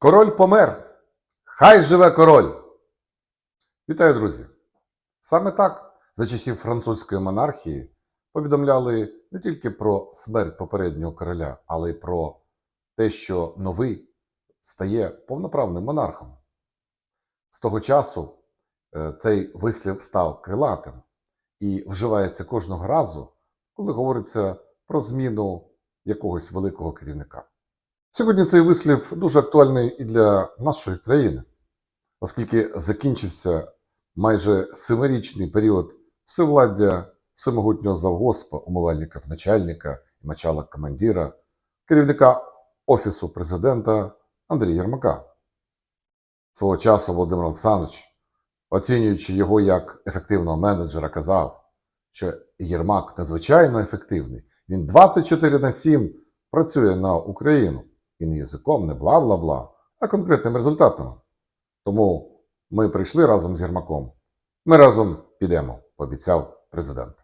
Король помер. Хай живе король. Вітаю, друзі. Саме так за часів французької монархії повідомляли не тільки про смерть попереднього короля, але й про те, що новий стає повноправним монархом. З того часу е, цей вислів став крилатим і вживається кожного разу, коли говориться про зміну якогось великого керівника. Сьогодні цей вислів дуже актуальний і для нашої країни, оскільки закінчився майже семирічний період всевладдя всемогутнього завгоспа, умивальника начальника і начала командира, керівника Офісу президента Андрія Єрмака. Свого часу Володимир Олександрович, оцінюючи його як ефективного менеджера, казав, що Єрмак надзвичайно ефективний. Він 24 на 7 працює на Україну і не язиком, не бла-бла-бла, а конкретними результатами. Тому ми прийшли разом з Єрмаком. Ми разом підемо, пообіцяв президент.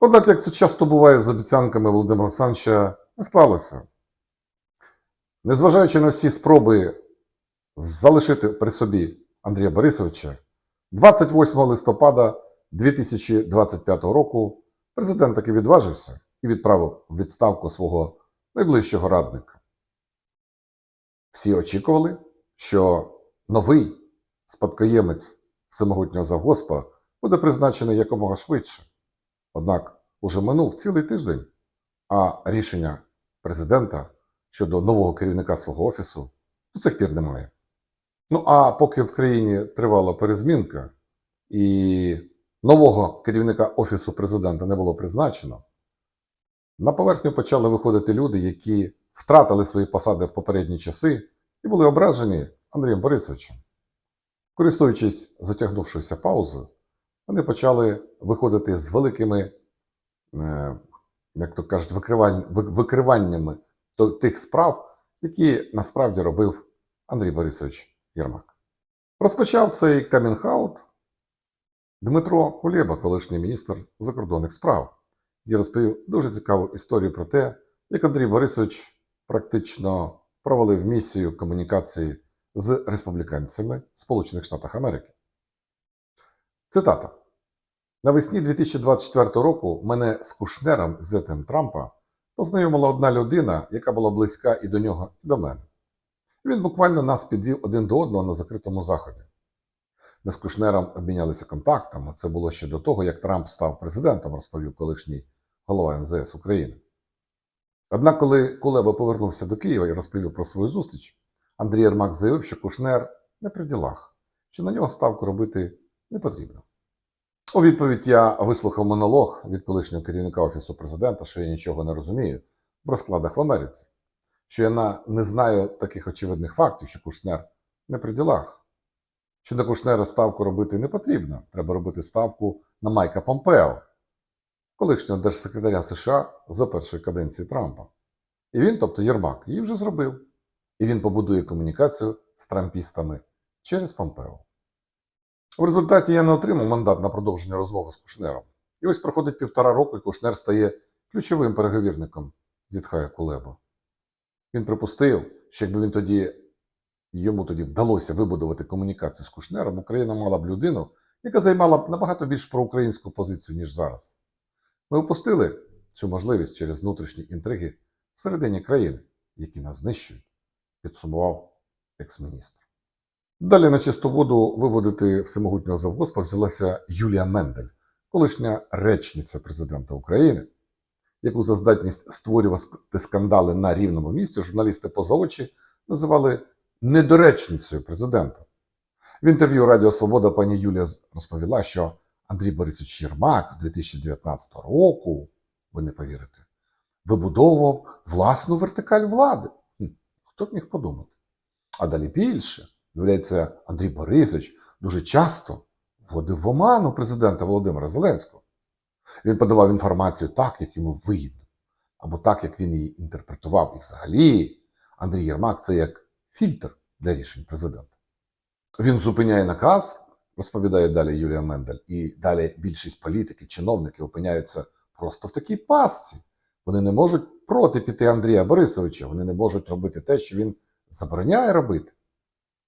Однак, як це часто буває з обіцянками Володимира Олександровича, не склалося. Незважаючи на всі спроби залишити при собі Андрія Борисовича, 28 листопада 2025 року президент таки відважився і відправив відставку свого найближчого радника. Всі очікували, що новий спадкоємець всемогутнього завгоспа буде призначений якомога швидше. Однак уже минув цілий тиждень, а рішення президента щодо нового керівника свого офісу до цих пір немає. Ну а поки в країні тривала перезмінка і нового керівника офісу президента не було призначено, на поверхню почали виходити люди, які втратили свої посади в попередні часи і були ображені Андрієм Борисовичем. Користуючись затягнувшоюся паузою, вони почали виходити з великими, е, як то кажуть, викриваннями тих справ, які насправді робив Андрій Борисович Єрмак. Розпочав цей камінг-аут Дмитро Кулеба, колишній міністр закордонних справ, який розповів дуже цікаву історію про те, як Андрій Борисович практично провалив місію комунікації з республіканцями Сполучених Штатів Америки. Цитата. Навесні 2024 року мене з Кушнером, зетем Трампа, познайомила одна людина, яка була близька і до нього, і до мене. Він буквально нас підвів один до одного на закритому заході. Ми з Кушнером обмінялися контактами. Це було ще до того, як Трамп став президентом, розповів колишній голова МЗС України. Однак, коли Кулеба повернувся до Києва і розповів про свою зустріч, Андрій Єрмак заявив, що Кушнер не при ділах, що на нього ставку робити не потрібно. У відповідь я вислухав монолог від колишнього керівника Офісу президента, що я нічого не розумію в розкладах в Америці, що я не знаю таких очевидних фактів, що Кушнер не при ділах, що на Кушнера ставку робити не потрібно, треба робити ставку на Майка Помпео, колишнього держсекретаря США за першої каденції Трампа. І він, тобто Єрмак, її вже зробив. І він побудує комунікацію з трампістами через Помпео. В результаті я не отримав мандат на продовження розмови з Кушнером. І ось проходить півтора року, і Кушнер стає ключовим переговірником, зітхає Кулеба. Він припустив, що якби він тоді, йому тоді вдалося вибудувати комунікацію з Кушнером, Україна мала б людину, яка займала б набагато більш проукраїнську позицію, ніж зараз. Ми упустили цю можливість через внутрішні інтриги всередині країни, які нас знищують, підсумував екс-міністр. Далі на чисту воду виводити всемогутнього завгоспа взялася Юлія Мендель, колишня речниця президента України, яку за здатність створювати скандали на рівному місці журналісти поза очі називали недоречницею президента. В інтерв'ю Радіо Свобода пані Юлія розповіла, що Андрій Борисович Єрмак з 2019 року, ви не повірите, вибудовував власну вертикаль влади. Хто б міг подумати? А далі більше. Виявляється, Андрій Борисович дуже часто вводив в оману президента Володимира Зеленського. Він подавав інформацію так, як йому вигідно, або так, як він її інтерпретував. І взагалі Андрій Єрмак це як фільтр для рішень президента. Він зупиняє наказ, розповідає далі Юлія Мендель, і далі більшість політиків, чиновників опиняються просто в такій пастці. Вони не можуть проти піти Андрія Борисовича, вони не можуть робити те, що він забороняє робити.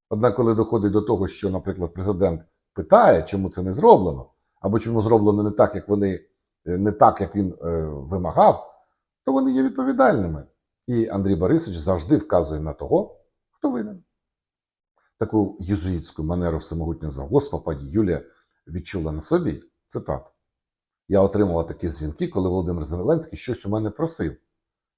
Однак, коли доходить до того, що, наприклад, президент питає, чому це не зроблено, або чому зроблено не так, як вони е, не так, як він е, вимагав, то вони є відповідальними. І Андрій Борисович завжди вказує на того, хто винен. Таку єзуїтську манеру всемогутнього завгоспа пані Юлія відчула на собі. Цитат. Я отримала такі дзвінки, коли Володимир Зеленський щось у мене просив.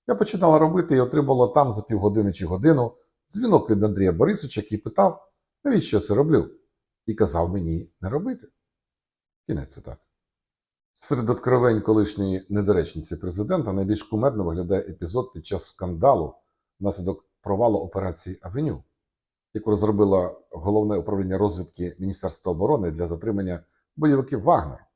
Я починала робити і отримала там за півгодини чи годину дзвінок від Андрія Борисовича, який питав, навіщо я це роблю, і казав мені не робити. Кінець цитати. Серед откровень колишньої недоречниці президента найбільш кумедно виглядає епізод під час скандалу внаслідок провалу операції Авеню, яку розробило головне управління розвідки Міністерства оборони для затримання бойовиків Вагнер.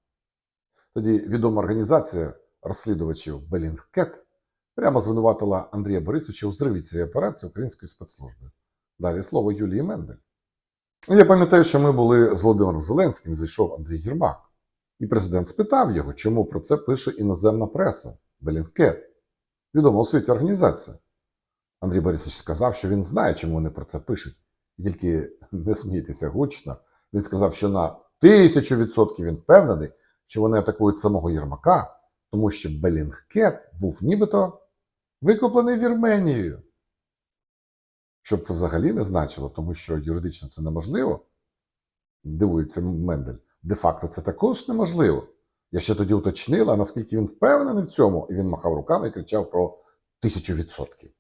Тоді відома організація розслідувачів Белінгкет прямо звинуватила Андрія Борисовича у зриві цієї операції української спецслужби. Далі слово Юлії Мендель. Я пам'ятаю, що ми були з Володимиром Зеленським, зайшов Андрій Єрмак. І президент спитав його, чому про це пише іноземна преса Белінгкет, відома у світі організація. Андрій Борисович сказав, що він знає, чому вони про це пишуть. І тільки не смійтеся гучно. Він сказав, що на тисячу відсотків він впевнений, що вони атакують самого Єрмака, тому що Белінгкет був нібито викуплений Вірменією. Щоб це взагалі не значило, тому що юридично це неможливо, дивується Мендель. Де-факто це також неможливо. Я ще тоді уточнила, наскільки він впевнений в цьому, і він махав руками і кричав про тисячу відсотків.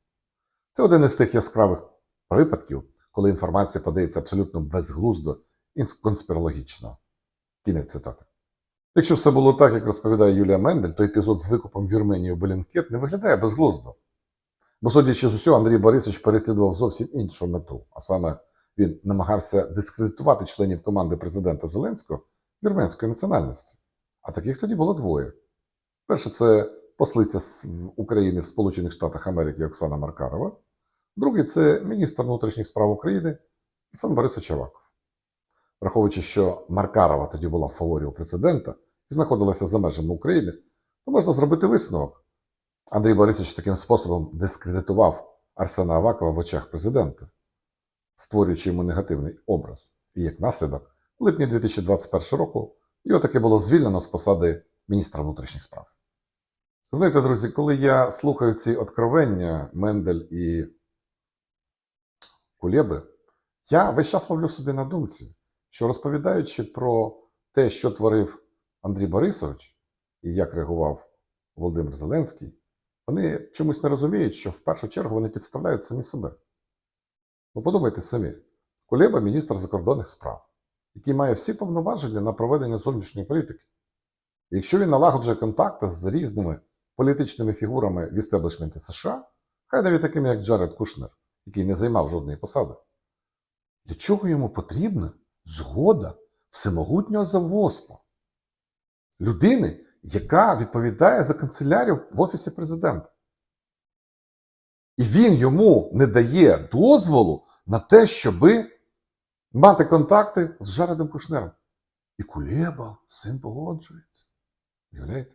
Це один із тих яскравих припадків, коли інформація подається абсолютно безглуздо і конспірологічно. Кінець цитати. Якщо все було так, як розповідає Юлія Мендель, то епізод з викупом Вірменії у Белінкет не виглядає безглуздо. Бо, судячи з усього, Андрій Борисович переслідував зовсім іншу мету, а саме він намагався дискредитувати членів команди президента Зеленського вірменської національності. А таких тоді було двоє. Перше, це послиця України в Сполучених Штатах Америки Оксана Маркарова. Другий це міністр внутрішніх справ України Олександр Борисович Аваков. Враховуючи, що Маркарова тоді була в фаворі у президента і знаходилася за межами України, то можна зробити висновок. Андрій Борисович таким способом дискредитував Арсена Авакова в очах президента, створюючи йому негативний образ. І як наслідок, в липні 2021 року його таки було звільнено з посади міністра внутрішніх справ. Знаєте, друзі, коли я слухаю ці откровення Мендель і Кулєби, я весь час ловлю собі на думці, що розповідаючи про те, що творив Андрій Борисович і як реагував Володимир Зеленський, вони чомусь не розуміють, що в першу чергу вони підставляють самі себе. Ну, подумайте самі, Кулеба міністр закордонних справ, який має всі повноваження на проведення зовнішньої політики. Якщо він налагоджує контакти з різними політичними фігурами в істеблішменті США, хай навіть такими, як Джаред Кушнер, який не займав жодної посади, для чого йому потрібна згода всемогутнього завгоспа? Людини, яка відповідає за канцелярію в Офісі президента. І він йому не дає дозволу на те, щоби мати контакти з Жаредом Кушнером. І Кулєба з цим погоджується. Уявляєте?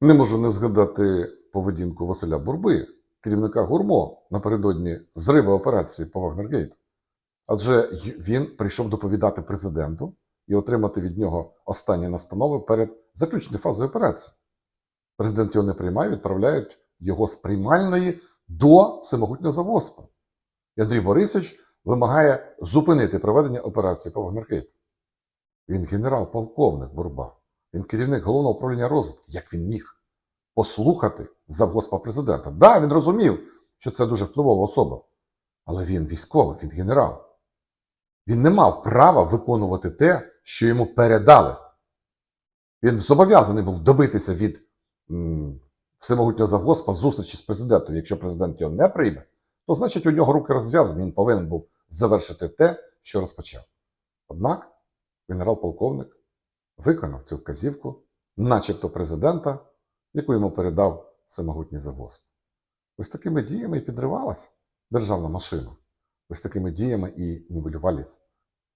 Не можу не згадати поведінку Василя Бурби, керівника гурмо напередодні зриву операції по Вагнергейту. Адже він прийшов доповідати президенту і отримати від нього останні настанови перед заключною фазою операції. Президент його не приймає, відправляють його з приймальної до всемогутнього завоспа. І Андрій Борисович вимагає зупинити проведення операції по Вагнергейту. Він генерал-полковник Бурба, він керівник головного управління розвитку. Як він міг послухати завгоспа президента? Так, да, він розумів, що це дуже впливова особа. Але він військовий, він генерал. Він не мав права виконувати те, що йому передали. Він зобов'язаний був добитися від м, всемогутнього завгоспа зустрічі з президентом. Якщо президент його не прийме, то значить у нього руки розв'язані. Він повинен був завершити те, що розпочав. Однак генерал-полковник виконав цю вказівку, начебто президента, яку йому передав всемогутній завгосп. Ось такими діями і підривалася державна машина. Ось такими діями і нівелювались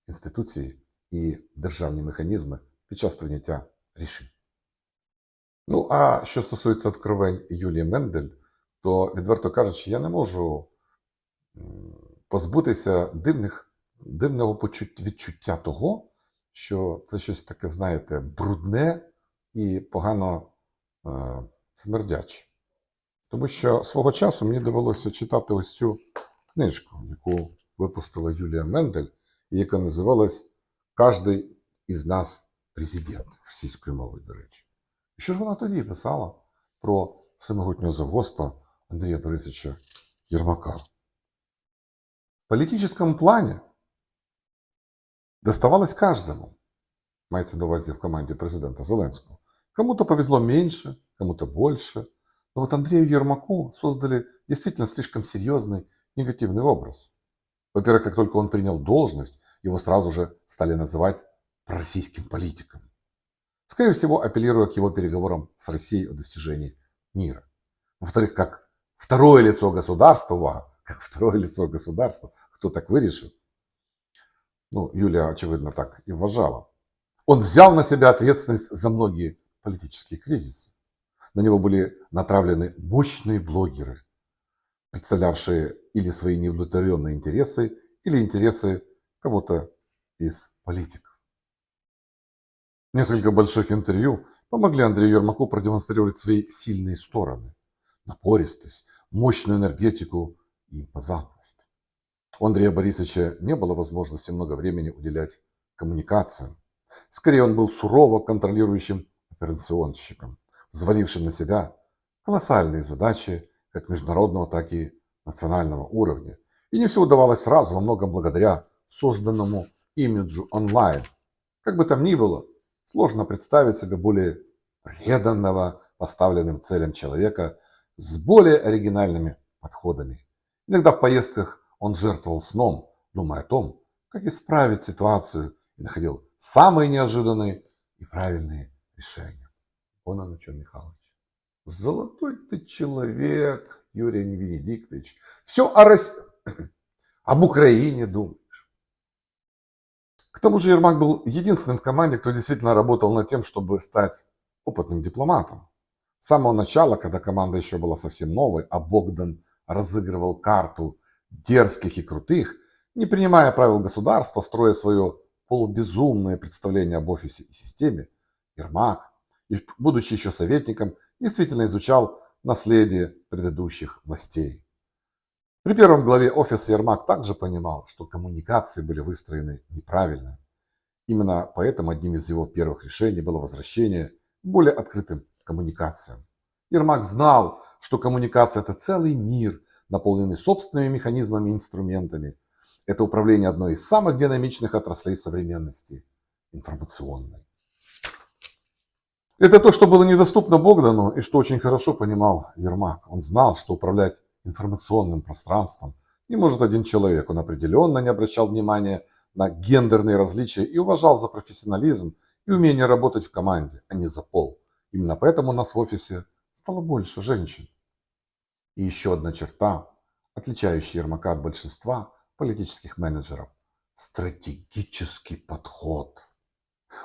інституції і державні механізми під час прийняття рішень. Ну, а що стосується откровень Юлії Мендель, то, відверто кажучи, я не можу позбутися дивних, дивного відчуття того, що це щось таке, знаєте, брудне і погано е, смердяче. Тому що свого часу мені довелося читати ось цю книжку, яку випустила Юлія Мендель, і яка називалась Кожний із нас президент російською мовою, до речі. І що ж вона тоді писала про всемогутнього завгоспа Андрія Борисовича Єрмака? В політичному плані доставалось каждому. Мається на увазі в команді президента Зеленского. Кому-то повезло меньше, кому-то больше. Но вот Андрею Ермаку создали действительно слишком серьезный негативный образ. Во-первых, как только он принял должность, его сразу же стали называть пророссийским политиком. Скорее всего, апеллируя к его переговорам с Россией о достижении мира. Во-вторых, как второе лицо государства, ва, как второе лицо государства, кто так вирішив, ну, Юлия, очевидно, так и вважала. Он взял на себя ответственность за многие политические кризисы. На него были натравлены мощные блогеры, представлявшие или свои неудовлетворенные интересы, или интересы кого-то из политиков. Несколько больших интервью помогли Андрею Ермаку продемонстрировать свои сильные стороны. Напористость, мощную энергетику и импозантность. У Андрея Борисовича не было возможности много времени уделять коммуникациям. Скорее, он был сурово контролирующим операционщиком, взвалившим на себя колоссальные задачи как международного, так и национального уровня. И не все удавалось сразу, во многом благодаря созданному имиджу онлайн. Как бы там ни было, сложно представить себе более преданного поставленным целям человека с более оригинальными подходами. Иногда в поездках он жертвовал сном, думая о том, как исправить ситуацию, и находил самые неожиданные и правильные решения. Он Анатолий Михайлович. Золотой ты человек, Юрий Венедиктович. Все о Рос... об Украине думаешь. К тому же Ермак был единственным в команде, кто действительно работал над тем, чтобы стать опытным дипломатом. С самого начала, когда команда еще была совсем новой, а Богдан разыгрывал карту дерзких и крутых, не принимая правил государства, строя свое полубезумное представление об офисе и системе, Ермак, и, будучи еще советником, действительно изучал наследие предыдущих властей. При первом главе офиса Ермак также понимал, что коммуникации были выстроены неправильно. Именно поэтому одним из его первых решений было возвращение к более открытым коммуникациям. Ермак знал, что коммуникация – это целый мир, наполненный собственными механизмами и инструментами. Это управление одной из самых динамичных отраслей современности – информационной. Это то, что было недоступно Богдану и что очень хорошо понимал Ермак. Он знал, что управлять информационным пространством не может один человек. Он определенно не обращал внимания на гендерные различия и уважал за профессионализм и умение работать в команде, а не за пол. Именно поэтому у нас в офисе стало больше женщин. И еще одна черта, отличающая Ермака от большинства политических менеджеров – стратегический подход.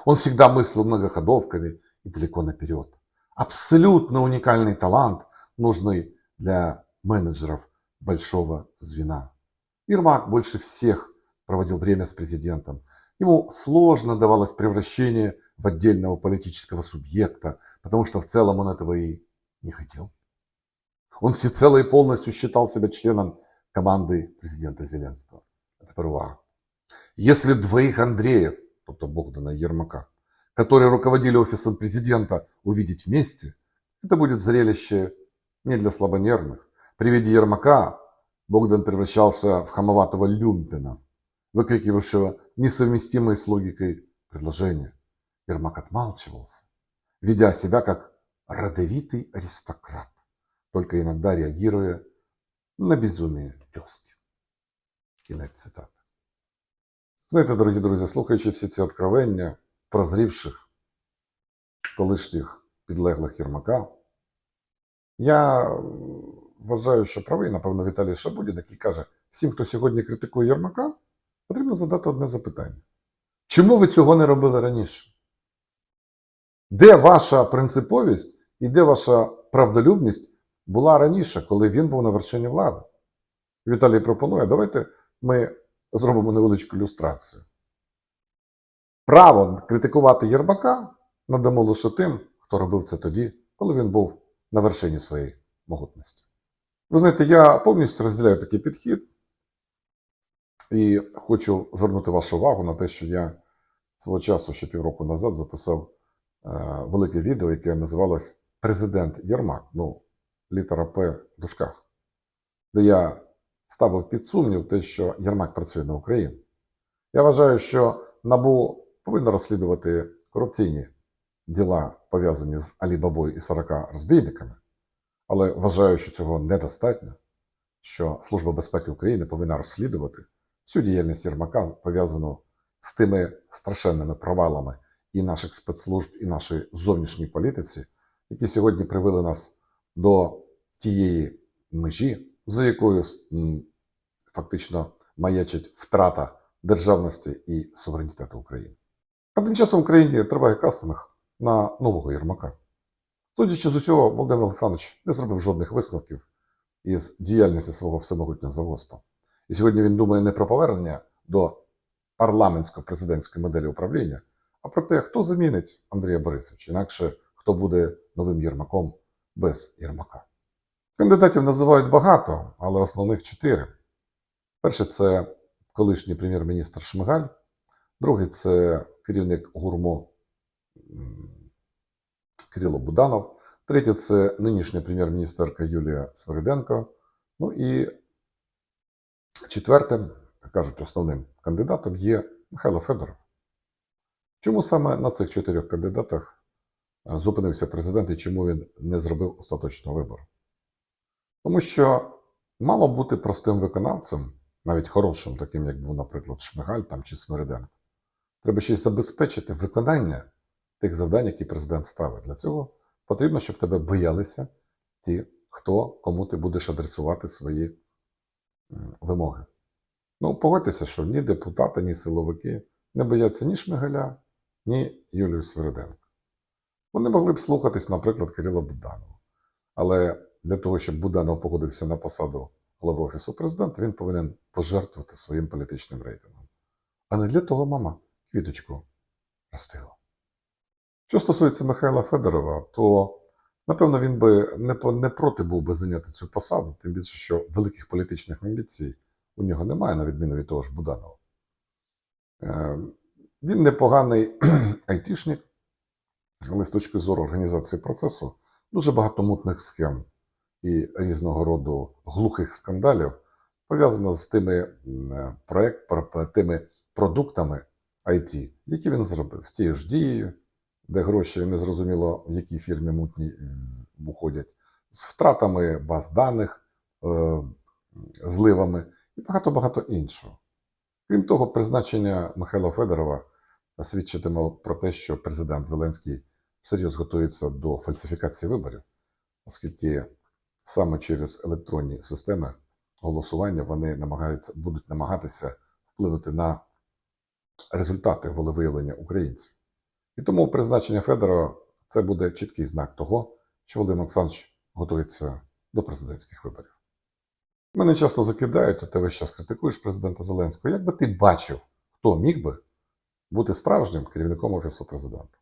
Он всегда мыслил многоходовками и далеко наперед. Абсолютно уникальный талант, нужный для менеджеров большого звена. Ермак больше всех проводил время с президентом. Ему сложно давалось превращение в отдельного политического субъекта, потому что в целом он этого и не хотел. Он всецело и полностью считал себя членом команды президента Зеленского. Это первое. Если двоих Андреев, тобто Богдана Ермака, которые руководили офисом президента, увидеть вместе, это будет зрелище не для слабонервных. При виде Ермака Богдан превращался в хамоватого люмпина, выкрикивавшего несовместимые с логикой предложения. Ермак отмалчивался, ведя себя как родовитый аристократ, только иногда реагируя на безумие тезки. Кінець цитати. Знаєте, дорогі друзі, слухаючи всі ці откровення прозрівших колишніх підлеглих Єрмака, я вважаю, що правий, напевно, Віталій Шабудін, який каже, всім, хто сьогодні критикує Єрмака, потрібно задати одне запитання. Чому ви цього не робили раніше? Де ваша принциповість і де ваша правдолюбність була раніше, коли він був на вершині влади? Віталій пропонує, давайте ми зробимо невеличку ілюстрацію. Право критикувати Єрмака надамо лише тим, хто робив це тоді, коли він був на вершині своєї могутності. Ви знаєте, я повністю розділяю такий підхід і хочу звернути вашу увагу на те, що я свого часу, ще півроку назад, записав е, велике відео, яке називалось Президент Єрмак. Ну, літера П в дужках, де я ставив під сумнів те, що Єрмак працює на Україну. Я вважаю, що НАБУ повинно розслідувати корупційні діла, пов'язані з Алібабою і 40 розбійниками, але вважаю, що цього недостатньо, що Служба безпеки України повинна розслідувати всю діяльність Єрмака, пов'язану з тими страшенними провалами і наших спецслужб, і нашої зовнішньої політиці, які сьогодні привели нас до тієї межі, за якою фактично маячить втрата державності і суверенітету України. А тим часом Україні триває кастинг на нового Єрмака. Судячи з усього, Володимир Олександрович не зробив жодних висновків із діяльності свого всемогутнього завгоспа. І сьогодні він думає не про повернення до парламентсько-президентської моделі управління, а про те, хто замінить Андрія Борисовича, інакше хто буде новим Єрмаком без Єрмака. Кандидатів називають багато, але основних чотири. Перший це колишній прем'єр-міністр Шмигаль, другий це керівник гурмо Кирило Буданов, третє це нинішня прем'єр-міністерка Юлія Свириденко. Ну і четвертим, кажуть, основним кандидатом є Михайло Федоров. Чому саме на цих чотирьох кандидатах зупинився президент і чому він не зробив остаточного вибору? Тому що мало бути простим виконавцем, навіть хорошим, таким як був, наприклад, Шмигаль там, чи Смириденко. Треба ще й забезпечити виконання тих завдань, які президент ставить. Для цього потрібно, щоб тебе боялися ті, хто кому ти будеш адресувати свої вимоги. Ну, погодьтеся, що ні депутати, ні силовики не бояться ні Шмигаля, ні Юлію Свириденко. Вони могли б слухатись, наприклад, Кирила Буданова. Але для того, щоб Буданов погодився на посаду голови Офісу президента, він повинен пожертвувати своїм політичним рейтингом. А не для того мама квіточку ростила. Що стосується Михайла Федорова, то напевно він би не, не проти був би зайняти цю посаду, тим більше, що великих політичних амбіцій у нього немає, на відміну від того ж Буданова. Е, Він непоганий айтішник, але з точки зору організації процесу дуже багато мутних схем і різного роду глухих скандалів пов'язано з тими проект, про- про- тими продуктами IT, які він зробив тією ж дією, де гроші незрозуміло в якій фірмі мутні уходять, з втратами баз даних, е, зливами і багато-багато іншого. Крім того, призначення Михайла Федорова свідчитиме про те, що президент Зеленський всерйоз готується до фальсифікації виборів, оскільки саме через електронні системи голосування вони намагаються, будуть намагатися вплинути на результати волевиявлення українців. І тому призначення Федорова це буде чіткий знак того, що Володимир Олександрович готується до президентських виборів. Мене часто закидають, то ти весь час критикуєш президента Зеленського. Як би ти бачив, хто міг би бути справжнім керівником Офісу президента?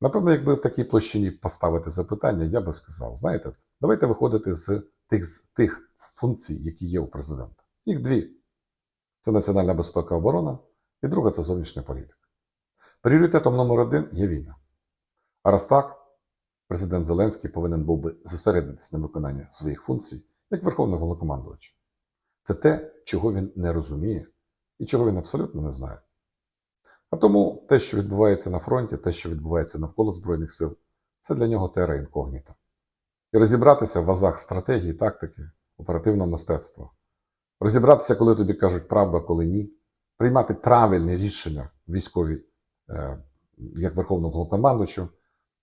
Напевно, якби в такій площині поставити запитання, я би сказав: знаєте, давайте виходити з тих, з тих функцій, які є у президента. Їх дві: це національна безпека оборона, і друга це зовнішня політика. Пріоритетом номер один є війна. А раз так, президент Зеленський повинен був би зосередитися на виконанні своїх функцій як Верховний Головнокомандувач. Це те, чого він не розуміє і чого він абсолютно не знає. А тому те, що відбувається на фронті, те, що відбувається навколо Збройних сил, це для нього тера інкогніта. І розібратися в вазах стратегії, тактики, оперативного мистецтва, розібратися, коли тобі кажуть правду, а коли ні, приймати правильні рішення військові, е, як Верховному Головнокомандувачу,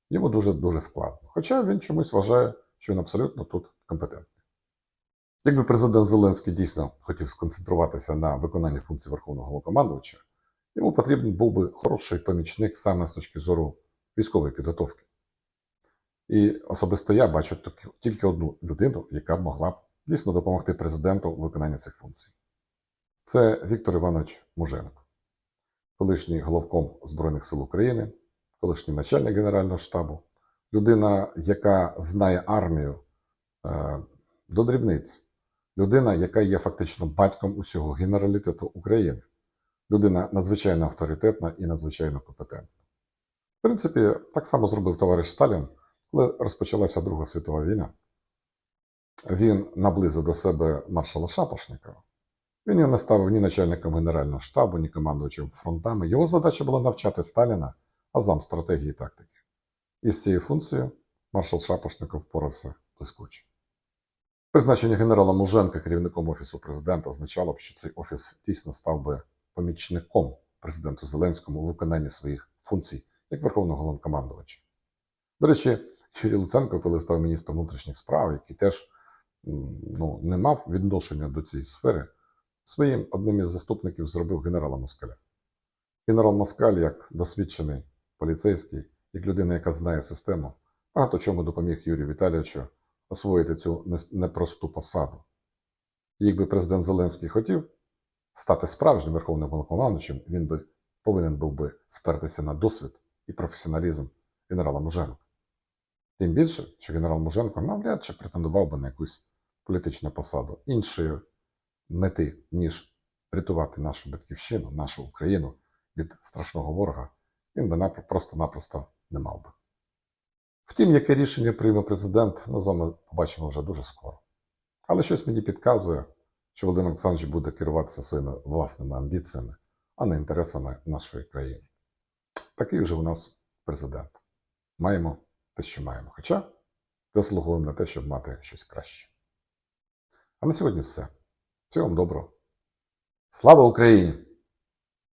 йому дуже-дуже складно. Хоча він чомусь вважає, що він абсолютно тут компетентний. Якби президент Зеленський дійсно хотів сконцентруватися на виконанні функцій Верховного Головнокомандувача, йому потрібен був би хороший помічник саме з точки зору військової підготовки. І особисто я бачу тільки- одну людину, яка б могла б дійсно допомогти президенту у виконанні цих функцій. Це Віктор Іванович Муженко, колишній головком Збройних сил України, колишній начальник Генерального штабу, людина, яка знає армію е, до дрібниць, людина, яка є фактично батьком усього генералітету України, людина надзвичайно авторитетна і надзвичайно компетентна. В принципі, так само зробив товариш Сталін, коли розпочалася Друга світова війна. Він наблизив до себе маршала Шапошникова. Він не ставив ні начальником Генерального штабу, ні командувачем фронтами. Його задача була навчати Сталіна азам стратегії і тактики. І з цією функцією маршал Шапошников впорався блискуче. Призначення генерала Муженка керівником Офісу президента означало б, що цей офіс дійсно став би помічником президенту Зеленському у виконанні своїх функцій як Верховного головнокомандувача. До речі, Юрій Луценко, коли став міністром внутрішніх справ, який теж ну, не мав відношення до цієї сфери, своїм одним із заступників зробив генерала Москаля. Генерал Москаль, як досвідчений поліцейський, як людина, яка знає систему, багато чому допоміг Юрію Віталійовичу освоїти цю непросту посаду. Якби президент Зеленський хотів стати справжнім верховним головнокомандуючим, він би повинен був би спертися на досвід і професіоналізм генерала Муженка. Тим більше, що генерал Муженко навряд чи претендував би на якусь політичну посаду іншої мети, ніж врятувати нашу батьківщину, нашу Україну від страшного ворога, він би просто-напросто не мав би. Втім, яке рішення прийме президент, ми з вами побачимо вже дуже скоро. Але щось мені підказує, що Володимир Олександрович буде керуватися своїми власними амбіціями, а не інтересами нашої країни. Такий вже у нас президент. Маємо те, що маємо. Хоча заслуговуємо на те, щоб мати щось краще. А на сьогодні все. Всього вам доброго. Слава Україні!